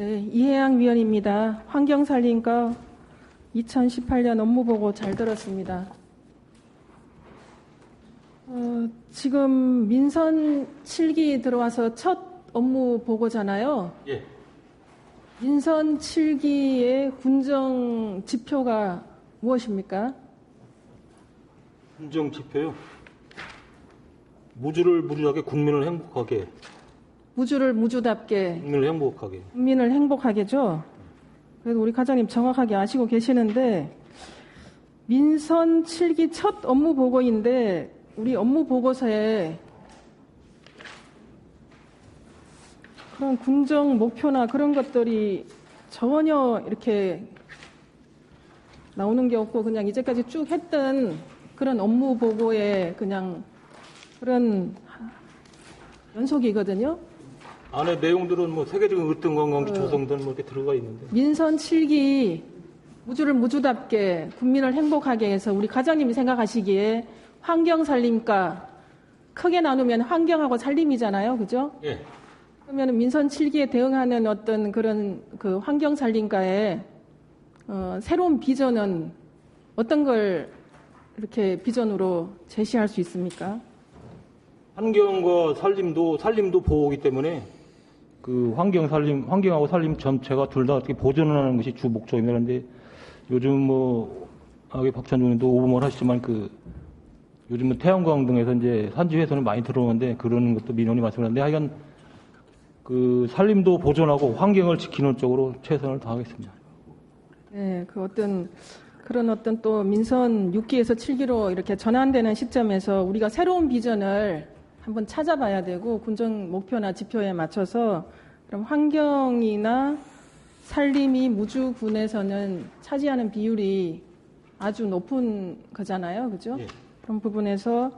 네, 이혜양 위원입니다. 환경살림과 2018년 업무보고 잘 들었습니다. 어, 지금 민선 7기 들어와서 첫 업무 보고잖아요. 예. 민선 7기의 군정 지표가 무엇입니까? hun정 지표요. 무주를 무주하게 국민을 행복하게 무주를 무주답게 국민을 행복하게 국민을 행복하게죠. 그래도 우리 과장님 정확하게 아시고 계시는데 민선 7기 첫 업무 보고인데 우리 업무 보고서에 그런 군정 목표나 그런 것들이 전혀 이렇게 나오는 게 없고 그냥 이제까지 쭉 했던 그런 업무 보고에 그냥 그런 연속이거든요. 안에 내용들은 뭐 세계적인 으뜸 관광기 조성등 뭐 이렇게 들어가 있는데 민선 7기 무주를 무주답게 국민을 행복하게 해서 우리 과장님이 생각하시기에 환경 살림과 크게 나누면 환경하고 살림이잖아요. 그죠? 예. 그러면 민선 7기에 대응하는 어떤 그런 그 환경 살림가에 어, 새로운 비전은 어떤 걸 이렇게 비전으로 제시할 수 있습니까? 환경과 살림도 살림도 보호기 때문에 그 환경 살림 환경하고 살림 전체가 둘 다 어떻게 보존하는 것이 주 목적입니다. 그런데 요즘 뭐 아기 박찬종님도 오버몰 하시지만 그 요즘 뭐 태양광 등에서 이제 산지 훼손이 많이 들어오는데 그러는 것도 민원이 많습니다. 하여간 그 살림도 보존하고 환경을 지키는 쪽으로 최선을 다하겠습니다. 네, 그 어떤 그런 어떤 또 민선 6기에서 7기로 이렇게 전환되는 시점에서 우리가 새로운 비전을 한번 찾아봐야 되고 군정 목표나 지표에 맞춰서 그럼 환경이나 살림이 무주군에서는 차지하는 비율이 아주 높은 거잖아요, 그죠? 예. 그런 부분에서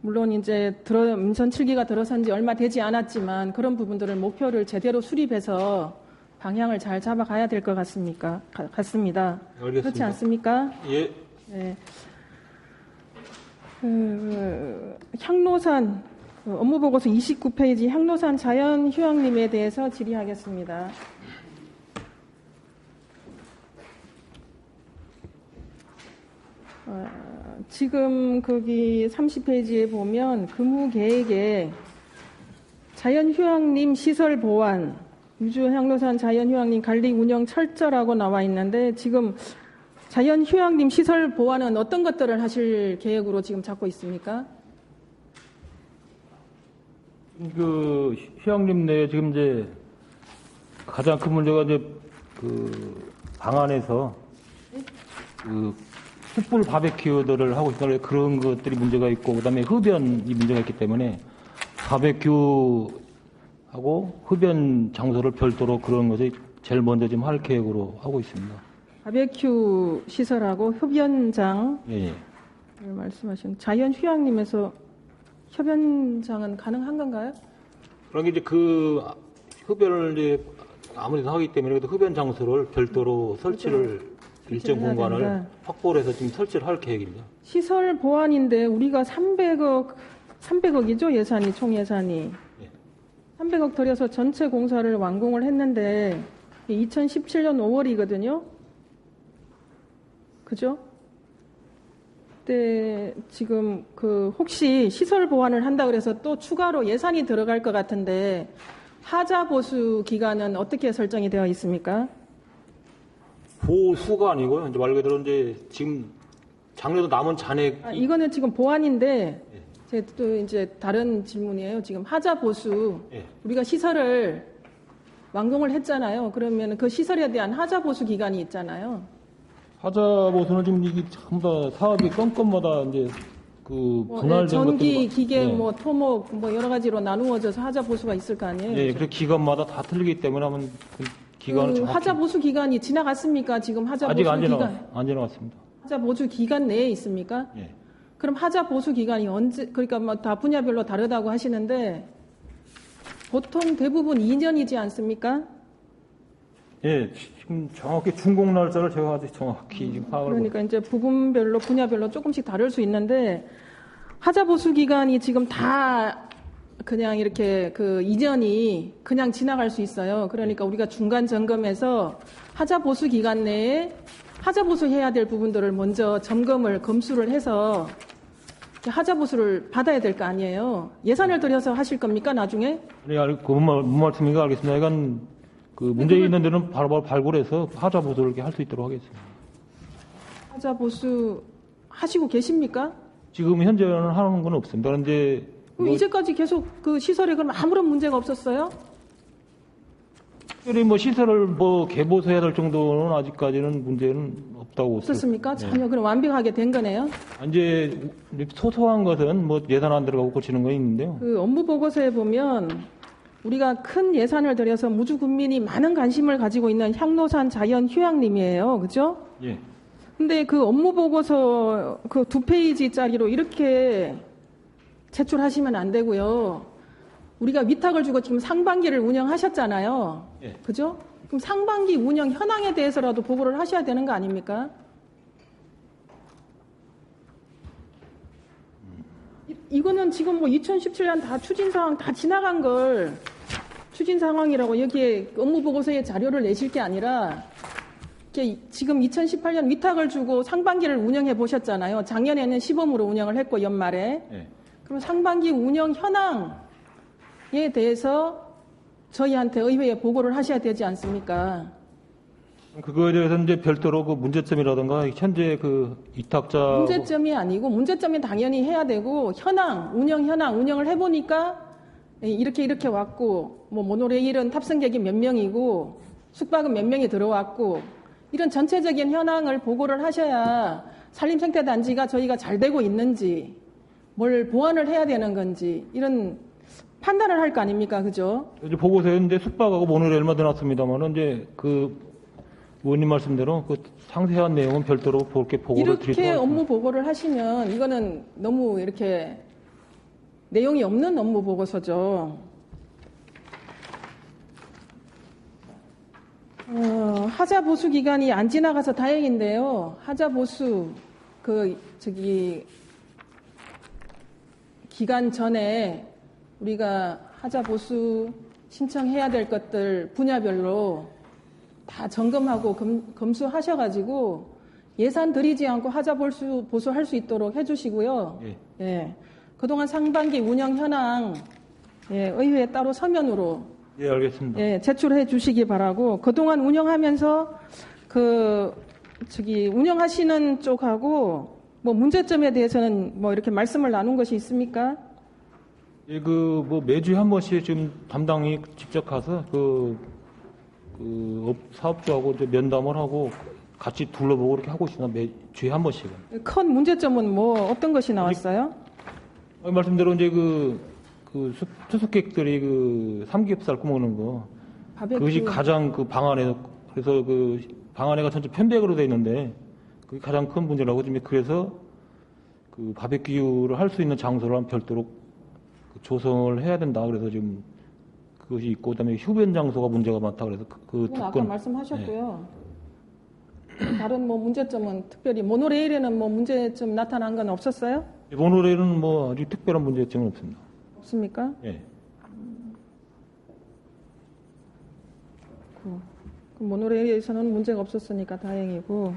물론 이제 들어, 민선 7기가 들어선 지 얼마 되지 않았지만 그런 부분들을 목표를 제대로 수립해서 방향을 잘 잡아가야 될 것 같습니까? 가- 같습니다. 알겠습니다. 그렇지 않습니까? 예. 네. 그, 향로산 그 업무 보고서 29페이지 향로산 자연 휴양림에 대해서 질의하겠습니다. 어, 지금 거기 30페이지에 보면 근무 계획에 자연 휴양림 시설 보완, 유주 향로산 자연 휴양림 관리 운영 철저라고 나와 있는데 지금 자연 휴양림 시설 보완은 어떤 것들을 하실 계획으로 지금 잡고 있습니까? 그 휴양림 내에 지금 이제 가장 큰 문제가 이제 그 방안에서 그 숯불 바베큐들을 하고 있다는 그런 것들이 문제가 있고 그다음에 흡연이 문제가 있기 때문에 바베큐하고 흡연 장소를 별도로 그런 것이 제일 먼저 지금 할 계획으로 하고 있습니다. 바베큐 시설하고 흡연장 예, 예. 말씀하신 자연 휴양림에서 협연장은 가능한 건가요? 그런 게 이제 그 흡연을 이제 아무래도 하기 때문에 그래도 흡연 장소를 별도로 설치를 일정 공간을 된다. 확보를 해서 지금 설치를 할 계획입니다. 시설 보완인데 우리가 300억 300억이죠 예산이 총 예산이 예. 300억 들여서 전체 공사를 완공을 했는데 2017년 5월이거든요. 그죠? 그때 지금 그 혹시 시설 보완을 한다 그래서 또 추가로 예산이 들어갈 것 같은데 하자 보수 기간은 어떻게 설정이 되어 있습니까? 보수가 아니고요. 이제 말 그대로 이제 지금 작년도 남은 잔액 아, 이거는 지금 보완인데 제또 이제 다른 질문이에요. 지금 하자 보수 예. 우리가 시설을 완공을 했잖아요. 그러면 그 시설에 대한 하자 보수 기간이 있잖아요. 하자 보수는 지금 이게 전부 다 사업이 건건마다 이제 그 뭐, 분할된 예, 전기, 것들이 기계, 예. 뭐 토목 뭐 여러 가지로 나누어져서 하자 보수가 있을 거 아니에요. 예, 그래서 기간마다 다 틀리기 때문에 하면 그 기간을 그 정확히 하자 보수 기간이 지나갔습니까? 지금 하자 아직 보수 안 기간 안 지나갔습니다. 하자 보수 기간 내에 있습니까? 예. 그럼 하자 보수 기간이 언제 그러니까 뭐 다 분야별로 다르다고 하시는데 보통 대부분 2년이지 않습니까? 예, 지금 정확히 준공 날짜를 제가 아직 정확히 지금 파악을 못 그러니까 이제 부분별로 분야별로 조금씩 다를 수 있는데 하자 보수 기간이 지금 다 그냥 이렇게 그 이전이 그냥 지나갈 수 있어요. 그러니까 우리가 중간 점검에서 하자 보수 기간 내에 하자 보수 해야 될 부분들을 먼저 점검을 검수를 해서 하자 보수를 받아야 될 거 아니에요. 예산을 들여서 하실 겁니까 나중에? 네, 알, 그 무말, 무말씀인가 알겠습니다. 약간 그 문제 있는 데는 바로바로 발굴해서 하자 보도를 이렇게 할 수 있도록 하겠습니다. 하자 보수 하시고 계십니까? 지금 현재는 하는 건 없습니다. 그런데 그럼 뭐 이제까지 계속 그 시설에 그럼 아무런 문제가 없었어요? 특별히 뭐 시설을 뭐 개보수해야 될 정도는 아직까지는 문제는 없다고 없었습니까? 네. 전혀 그럼 완벽하게 된 거네요. 이제 소소한 것은 뭐 예산 안 들어가고 고치는 거 있는데요. 그 업무 보고서에 보면 우리가 큰 예산을 들여서 무주 군민이 많은 관심을 가지고 있는 향로산 자연 휴양림이에요. 그죠? 예. 근데 그 업무 보고서 그 두 페이지짜리로 이렇게 제출하시면 안 되고요. 우리가 위탁을 주고 지금 상반기를 운영하셨잖아요. 예. 그죠? 그럼 상반기 운영 현황에 대해서라도 보고를 하셔야 되는 거 아닙니까? 이- 이거는 지금 뭐 2017년 다 추진 상황 다 지나간 걸 추진 상황이라고 여기에 업무 보고서에 자료를 내실 게 아니라 지금 2018년 위탁을 주고 상반기를 운영해 보셨잖아요. 작년에는 시범으로 운영을 했고 연말에 예. 그럼 상반기 운영 현황에 대해서 저희한테 의회에 보고를 하셔야 되지 않습니까? 그거에 대해서 이제 별도로 그 문제점이라든가 현재 그 이탁자 문제점이 아니고 문제점이 당연히 해야 되고 현황, 운영 현황, 운영을 해보니까 이렇게 이렇게 왔고 뭐 모노레일은 탑승객이 몇 명이고 숙박은 몇 명이 들어왔고 이런 전체적인 현황을 보고를 하셔야 산림생태단지가 저희가 잘 되고 있는지 뭘 보완을 해야 되는 건지 이런 판단을 할 거 아닙니까, 그죠? 이제 보고서에 이제 숙박하고 모노레일만 넣어놨습니다만은 이제 그 의원님 말씀대로 그 상세한 내용은 별도로 그렇게 보고를 드리도록 이렇게. 업무 보고를 하시면 이거는 너무 이렇게 내용이 없는 업무 보고서죠. 어, 하자 보수 기간이 안 지나가서 다행인데요. 하자 보수 그 저기 기간 전에 우리가 하자 보수 신청해야 될 것들 분야별로 다 점검하고 검, 검수하셔가지고 예산 들이지 않고 하자 보수 보수할 수 있도록 해주시고요. 예. 예. 그동안 상반기 운영 현황 예, 의회에 따로 서면으로 예, 알겠습니다. 예, 제출해 주시기 바라고 그동안 운영하면서 그 저기 운영하시는 쪽하고 뭐 문제점에 대해서는 뭐 이렇게 말씀을 나눈 것이 있습니까? 예, 그, 뭐, 매주에 한 번씩 지금 담당이 직접 가서 그, 그, 업- 사업주하고 이제 면담을 하고 같이 둘러보고 이렇게 하고 있습니다. 매주에 한 번씩은. 큰 문제점은 뭐 어떤 것이 나왔어요? 아, 말씀대로 이제 그, 그 수- 투숙객들이 그 삼겹살 구먹는 거. 바베큐 그것이 가장 그 방 안에, 그래서 그 방 안에가 전체 편백으로 돼 있는데 그게 가장 큰 문제라고 지금 그래서 그 바베큐를 할 수 있는 장소를 한 별도로 그 조성을 해야 된다. 그래서 지금 그것이 있고 그 다음에 흡연 장소가 문제가 많다. 그래서 그, 그 그건 아까 특권 말씀하셨고요. 다른 뭐 문제점은 특별히 모노레일에는 뭐 문제점 나타난 건 없었어요? 모노레일은 뭐 아주 특별한 문제점은 없습니다. 없습니까? 예. 그 모노레일에서는 문제가 없었으니까 다행이고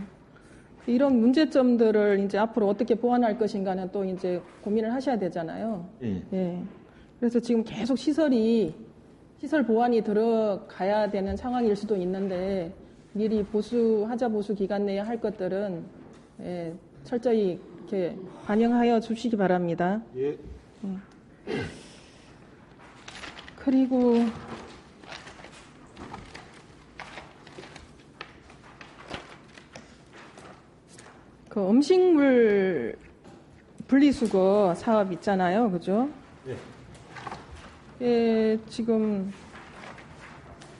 이런 문제점들을 이제 앞으로 어떻게 보완할 것인가는 또 이제 고민을 하셔야 되잖아요. 예. 예. 그래서 지금 계속 시설이 시설 보완이 들어가야 되는 상황일 수도 있는데 미리 보수 하자 보수 기간 내에 할 것들은 예, 철저히 이렇게 반영하여 주시기 바랍니다. 예. 그리고 그 음식물 분리수거 사업 있잖아요, 그죠? 예. 예, 지금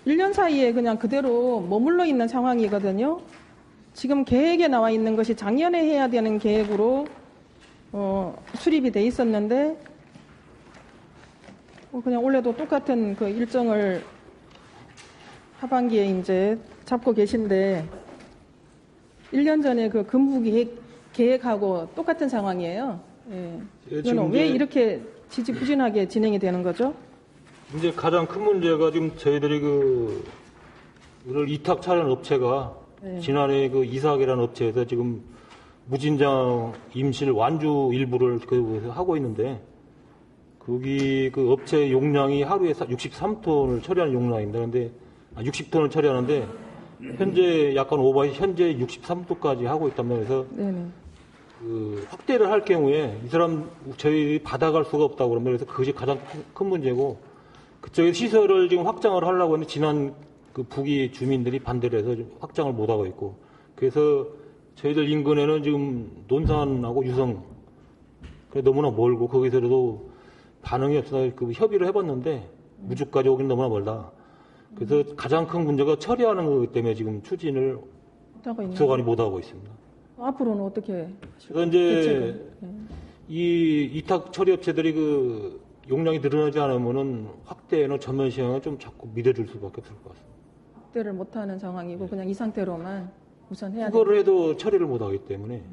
1년 사이에 그냥 그대로 머물러 있는 상황이거든요. 지금 계획에 나와 있는 것이 작년에 해야 되는 계획으로 어, 수립이 돼 있었는데 어, 그냥 올해도 똑같은 그 일정을 하반기에 이제 잡고 계신데 1년 전에 그 근무 계획, 계획하고 똑같은 상황이에요. 예. 예, 이거는 지금 왜 이렇게 지지부진하게 진행이 되는 거죠? 이제 가장 큰 문제가 지금 저희들이 그 이를 이탁 차련 업체가 네. 지난해 그 이삭이라는 업체에서 지금 무진장 임실 완주 일부를 그 하고 있는데 거기 그 업체 용량이 하루에 63톤을 처리하는 용량입니다. 근데 60톤을 처리하는데 현재 약간 오버해 현재 63톤까지 하고 있단 말이에요. 그래서 네네. 그 확대를 할 경우에 이 사람 저희 받아갈 수가 없다고 그러면 그래서 그것이 가장 큰- 큰 문제고 그쪽에 시설을 지금 확장을 하려고 했는데 지난 그 북이 주민들이 반대를 해서 좀 확장을 못 하고 있고 그래서 저희들 인근에는 지금 논산하고 유성 그 너무나 멀고 거기서도 반응이 없어서 그 협의를 해봤는데 무주까지 오긴 너무나 멀다. 그래서 가장 큰 문제가 처리하는 것 때문에 지금 추진을 못하고 있는 부서관이 못 하고 있습니다. 앞으로는 어떻게 그래서 이제? 네. 이 이탁 처리 업체들이 그 용량이 늘어나지 않으면은 확대나 전면 시행을 좀 자꾸 미뤄줄 수밖에 없을 것 같습니다. 확대를 못하는 상황이고 그냥 이 상태로만 우선 해야 돼. 그거를 해도 처리를 못 하기 때문에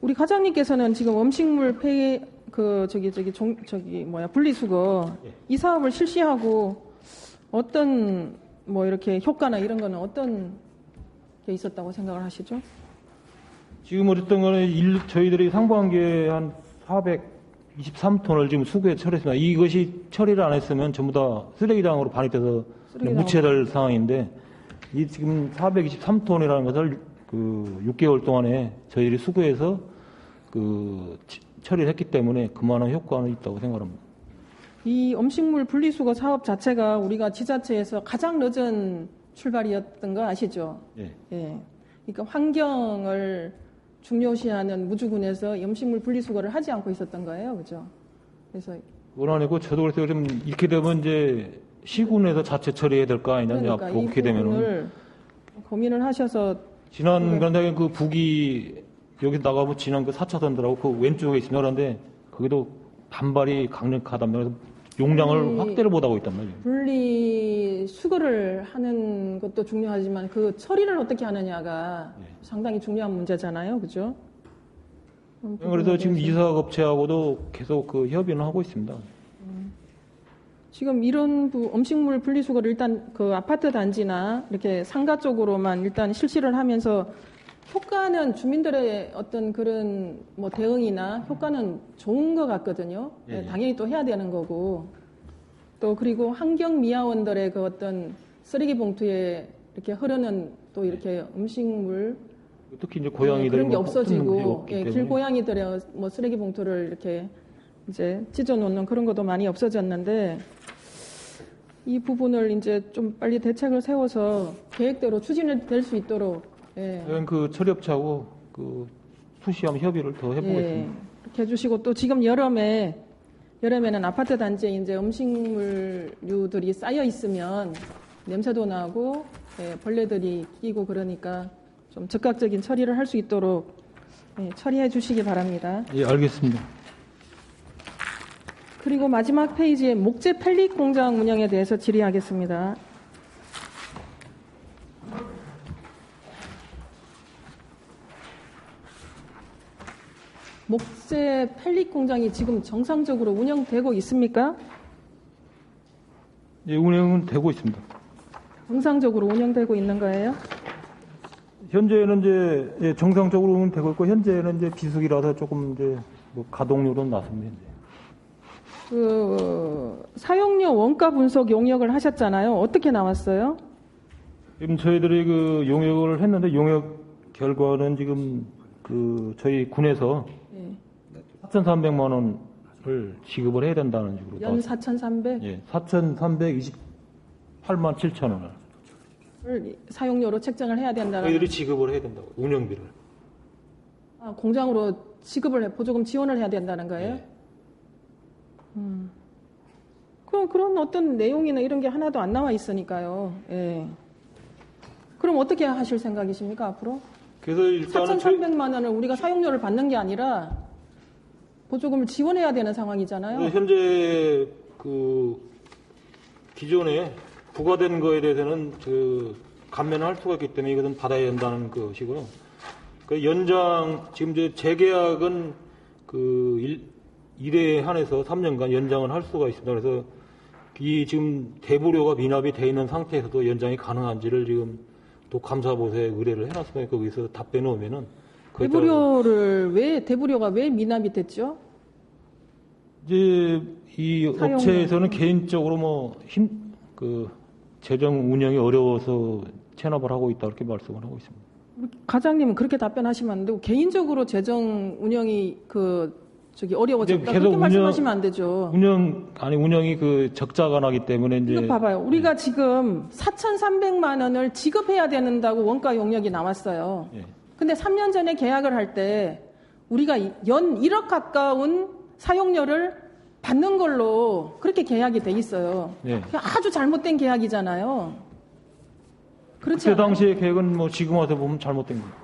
우리 과장님께서는 지금 음식물 폐, 그, 저기, 저기, 종, 저기, 뭐야, 분리수거, 예. 이 사업을 실시하고 어떤, 뭐, 이렇게 효과나 이런 거는 어떤 게 있었다고 생각을 하시죠? 지금 어쨌든 간에 일, 저희들이 상반기에 한 423톤을 지금 수거해 처리했습니다. 이것이 처리를 안 했으면 전부 다 쓰레기장으로 반입돼서. 무체될 상황인데 이 지금 423톤이라는 것을 그 6개월 동안에 저희들이 수거해서 그 치- 처리를 했기 때문에 그만한 효과는 있다고 생각합니다. 이 음식물 분리수거 사업 자체가 우리가 지자체에서 가장 늦은 출발이었던 거 아시죠? 예. 예. 그러니까 환경을 중요시하는 무주군에서 음식물 분리수거를 하지 않고 있었던 거예요. 그죠? 그래서 원안이고 저도 그래서 좀 이렇게 되면 이제 시군에서 자체 처리해야 될 거 아니냐 그러니까 그렇게 되면은 고민을 하셔서 지난 그런데 그 북이 여기 나가면 지난 그 4차선들하고 그 왼쪽에 있습니다. 그런데 거기도 반발이 강력하다면 그래서 용량을 이- 확대를 못 하고 있단 말이에요. 분리 수거를 하는 것도 중요하지만 그 처리를 어떻게 하느냐가 네. 상당히 중요한 문제잖아요. 그죠? 그래서 지금 대해서. 이사 업체하고도 계속 그 협의는 하고 있습니다. 지금 이런 부- 음식물 분리수거를 일단 그 아파트 단지나 이렇게 상가 쪽으로만 일단 실시를 하면서 효과는 주민들의 어떤 그런 뭐 대응이나 효과는 좋은 것 같거든요. 예, 예. 당연히 또 해야 되는 거고 또 그리고 환경 미화원들의 그 어떤 쓰레기 봉투에 이렇게 흐르는 또 이렇게 음식물 특히 이제 예, 고양이들이 그런 게 뭐 없어지고 예, 길고양이들의 뭐 쓰레기 봉투를 이렇게 이제 찢어 놓는 그런 것도 많이 없어졌는데 이 부분을 이제 좀 빨리 대책을 세워서 계획대로 추진이 될 수 있도록 예, 저희는 그 처리업체하고 그 수시함 협의를 더 해보겠습니다. 예, 이렇게 해주시고 또 지금 여름에 여름에는 아파트 단지에 이제 음식물류들이 쌓여 있으면 냄새도 나고 예, 벌레들이 끼고 그러니까 좀 즉각적인 처리를 할 수 있도록 예, 처리해 주시기 바랍니다. 예, 알겠습니다. 그리고 마지막 페이지에 목재 펠릿 공장 운영에 대해서 질의하겠습니다. 목재 펠릿 공장이 지금 정상적으로 운영되고 있습니까? 예, 운영은 되고 있습니다. 정상적으로 운영되고 있는 거예요? 현재는 이제 예, 정상적으로 운영되고 있고 현재는 이제 비수기라서 조금 이제 뭐 가동률은 낮습니다. 그 사용료 원가 분석 용역을 하셨잖아요. 어떻게 나왔어요? 지금 저희들이 그 용역을 했는데 용역 결과는 지금 그 저희 군에서 예. 4,300만 원을 지급을 해야 된다는 식으로 연 나왔습니다. 4,300을 예, 4,328만 7천 원을 사용료로 책정을 해야 된다는 저희들이 지급을 해야 된다고 운영비를. 아, 공장으로 지급을 해, 보조금 지원을 해야 된다는 거예요? 예. 그럼 그런 어떤 내용이나 이런 게 하나도 안 나와 있으니까요. 예. 그럼 어떻게 하실 생각이십니까 앞으로? 그래서 일단은 저희, 4,300만 원을 우리가 사용료를 받는 게 아니라 보조금을 지원해야 되는 상황이잖아요. 그 현재 그 기존에 부과된 거에 대해서는 그 감면을 할 수가 있기 때문에 이것은 받아야 된다는 것이고요. 그 연장 지금 이제 재계약은 그 일, 일에 한해서 3년간 연장을 할 수가 있습니다. 그래서 이 지금 대부료가 미납이 돼 있는 상태에서도 연장이 가능한지를 지금 또 감사보고서에 의뢰를 해놨으니까 거기서 답변 오면은 대부료를 왜 대부료가 왜 미납이 됐죠? 이제 이 사용료. 업체에서는 개인적으로 뭐 힘 그 재정 운영이 어려워서 체납을 하고 있다 이렇게 말씀을 하고 있습니다. 과장님은 그렇게 답변하시면 안 되고 개인적으로 재정 운영이 그 저기 어려워졌다 그렇게 계속 말씀하시면 안 되죠. 운영 아니 운영이 그 적자가 나기 때문에 이제 봐봐요. 우리가 지금 4,300만 원을 지급해야 된다고 원가 용역이 나왔어요. 예. 근데 3년 전에 계약을 할 때 우리가 연 1억 가까운 사용료를 받는 걸로 그렇게 계약이 돼 있어요. 예. 아주 잘못된 계약이잖아요. 그때 않아요? 당시의 계획은 뭐 지금 와서 보면 잘못된 거예요.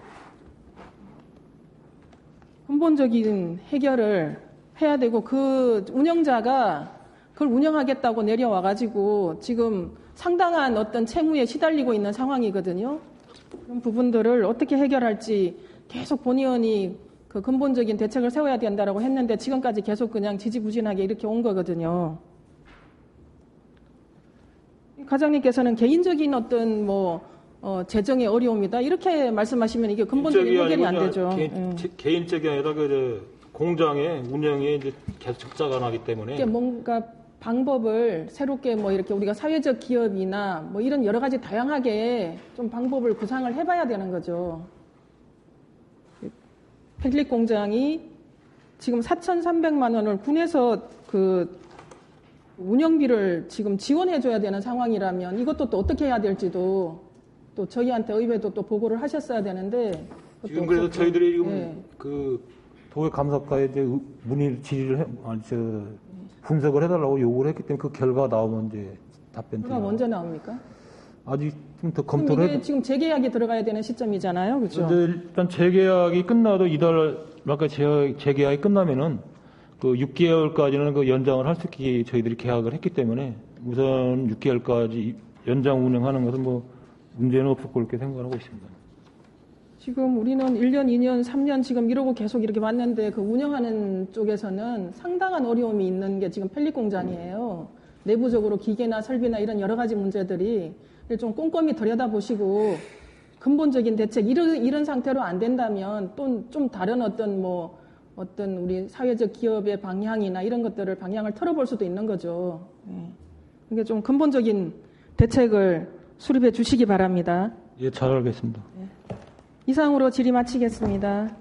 근본적인 해결을 해야 되고 그 운영자가 그걸 운영하겠다고 내려와 가지고 지금 상당한 어떤 채무에 시달리고 있는 상황이거든요. 그런 부분들을 어떻게 해결할지 계속 본의원이 그 근본적인 대책을 세워야 된다라고 했는데 지금까지 계속 그냥 지지부진하게 이렇게 온 거거든요. 과장님께서는 개인적인 어떤 뭐 어, 재정의 어려움이다 이렇게 말씀하시면 이게 근본적인 해결이 안 되죠. 개인, 예. 제- 개인적이 아니라 그 저, 공장의 운영에 이제 계속 적자가 나기 때문에 뭔가 방법을 새롭게 뭐 이렇게 우리가 사회적 기업이나 뭐 이런 여러 가지 다양하게 좀 방법을 구상을 해봐야 되는 거죠. 펠릭 공장이 지금 4,300만 원을 군에서 그 운영비를 지금 지원해줘야 되는 상황이라면 이것도 또 어떻게 해야 될지도 또 저희한테 의회도 또 보고를 하셨어야 되는데 지금 그래서 없었고. 저희들이 지금 예. 그 도의 감사과에 의- 문의 질의를 해, 아니 저 분석을 해달라고 요구를 했기 때문에 그 결과 나오면 이제 답변 드리고 언제 나옵니까? 아직 좀 더 검토를 이게 해. 지금 재계약이 들어가야 되는 시점이잖아요, 그렇죠? 일단 재계약이 끝나도 이달 아까 재, 재계약이 끝나면은 그 6개월까지는 그 연장을 할 수 있게 저희들이 계약을 했기 때문에 우선 6개월까지 연장 운영하는 것은 뭐 문제는 없을 거렇게 생각하고 있습니다. 지금 우리는 1년, 2년, 3년 지금 이러고 계속 이렇게 왔는데 그 운영하는 쪽에서는 상당한 어려움이 있는 게 지금 펠릭 공장이에요. 내부적으로 기계나 설비나 이런 여러 가지 문제들이 좀 꼼꼼히 들여다보시고 근본적인 대책 이런 이런 상태로 안 된다면 또 좀 다른 어떤 뭐 어떤 우리 사회적 기업의 방향이나 이런 것들을 방향을 틀어볼 수도 있는 거죠. 예. 이게 좀 근본적인 대책을 수립해 주시기 바랍니다. 예, 잘 알겠습니다. 이상으로 질의 마치겠습니다.